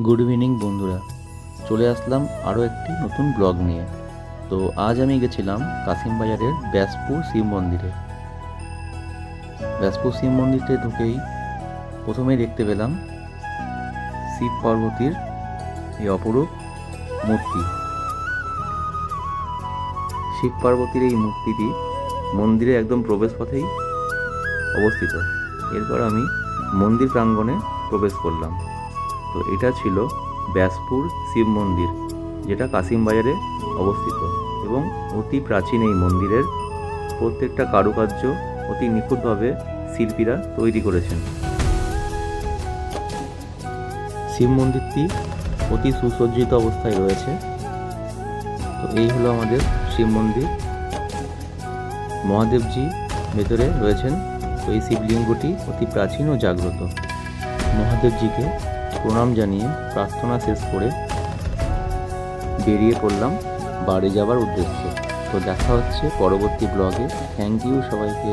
Good evening বন্ধুরা। চলে আসলাম আরও একটি নতুন ব্লগ নিয়ে। তো আজ আমি গেছিলাম কাসিমবাজারের ব্যাসপুর শিব মন্দিরে। ব্যাসপুর শিব মন্দিরতে ঢুকেই প্রথমেই দেখতে পেলাম শিব পার্বতীর এই অপরূপ মূর্তি। শিব পার্বতীর এই মূর্তিটি মন্দিরে একদম প্রবেশপথেই অবস্থিত। এরপর আমি মন্দির প্রাঙ্গণে প্রবেশ করলাম। তো এটা ছিল ব্যাসপুর শিব মন্দির, যেটা কাসিমবাজারে অবস্থিত এবং অতি প্রাচীন এই মন্দিরের প্রত্যেকটা কারুকার্য অতি নিখুঁতভাবে শিল্পীরা তৈরি করেছেন। শিব মন্দিরটি অতি সুসজ্জিত অবস্থায় রয়েছে। তো এই হলো আমাদের শিব মন্দির। মহাদেবজি ভেতরে রয়েছেন, তো এই শিবলিঙ্গটি অতি প্রাচীন ও জাগ্রত। মহাদেবজিকে প্রণাম জানিয়ে প্রার্থনা শেষ করে বেরিয়ে পড়লাম বাড়ি যাবার উদ্দেশ্যে। তো দেখা হচ্ছে পরবর্তী ব্লগে থ্যাংক ইউ সবাইকে।